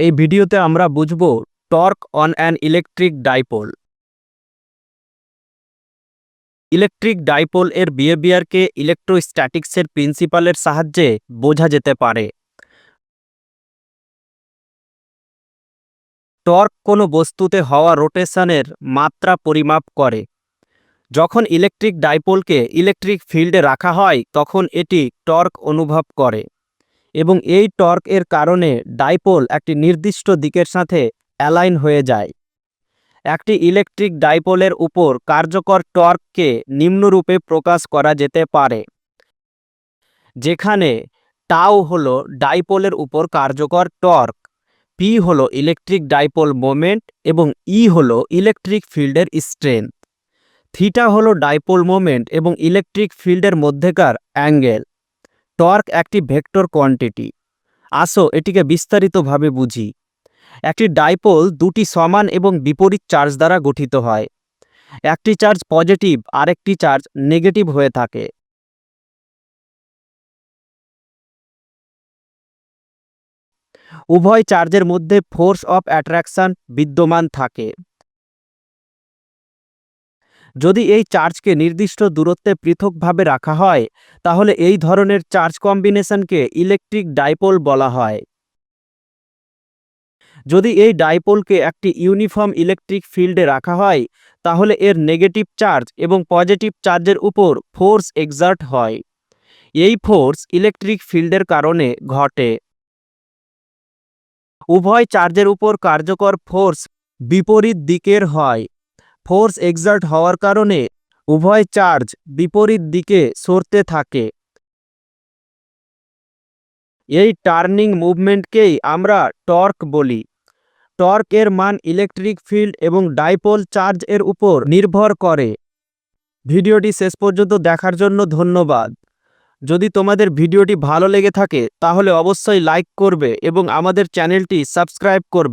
এই ভিডিওতে আমরা বুঝব torque on an electric dipole. Electric dipole এর বিহেভিয়ারকে ইলেকট্রোস্ট্যাটিক্সের প্রিন্সিপালের সাহায্যে বোঝা যেতে পারে। টর্ক কোনো বস্তুতে হওয়া রোটেশনের মাত্রা পরিমাপ করে। যখন ইলেকট্রিক ডাইপোলকে ইলেকট্রিক ফিল্ডে রাখা হয়, তখন এটি টর্ক অনুভব করে। এবং এই টর্ক এর কারণে ডাইপোল একটি নির্দিষ্ট দিকের সাথে অ্যালাইন হয়ে যায়। একটি ইলেকট্রিক ডাইপোলের উপর কার্যকর টর্ককে নিম্নরূপে প্রকাশ করা যেতে পারে, যেখানে টাও হল ডাইপোলের উপর কার্যকর টর্ক পি হল ইলেকট্রিক ডাইপোল মোমেন্ট এবং ই হল ইলেকট্রিক ফিল্ডের স্ট্রেংথ। থিটা হল ডাইপোল মোমেন্ট এবং ইলেকট্রিক ফিল্ডের মধ্যেকার অ্যাঙ্গেল। টর্ক একটি ভেক্টর কোয়ান্টিটি। আসো, এটিকে বিস্তারিতভাবে বুঝি। একটি ডাইপোল দুটি সমান এবং বিপরীত চার্জ দ্বারা গঠিত হয়। একটি চার্জ পজিটিভ, আরেকটি চার্জ নেগেটিভ হয়ে থাকে। উভয় চার্জের মধ্যে ফোর্স অফ অ্যাট্রাকশন বিদ্যমান থাকে। যদি এই চার্জকে নির্দিষ্ট দূরত্বে পৃথকভাবে রাখা হয়, তাহলে এই ধরনের চার্জ কম্বিনেশনকে ইলেকট্রিক ডাইপোল বলা হয়। যদি এই ডাইপোলকে একটি ইউনিফর্ম ইলেকট্রিক ফিল্ডে রাখা হয়, তাহলে এর নেগেটিভ চার্জ এবং পজিটিভ চার্জের উপর ফোর্স এক্সার্ট হয়। এই ফোর্স ইলেকট্রিক ফিল্ডের কারণে ঘটে। উভয় চার্জের উপর কার্যকর ফোর্স বিপরীত দিকের হয়। ফোর্স এক্সার্ট হওয়ার কারণে উভয় চার্জ বিপরীত দিকে সরতে থাকে। এই টার্নিং মুভমেন্টকেই আমরা টর্ক বলি। টর্ক এর মান ইলেকট্রিক ফিল্ড এবং ডাইপোল চার্জ এর উপর নির্ভর করে। ভিডিওটি শেষ পর্যন্ত দেখার জন্য ধন্যবাদ। যদি তোমাদের ভিডিওটি ভালো লেগে থাকে, তাহলে অবশ্যই লাইক করবে এবং আমাদের চ্যানেলটি সাবস্ক্রাইব করবে।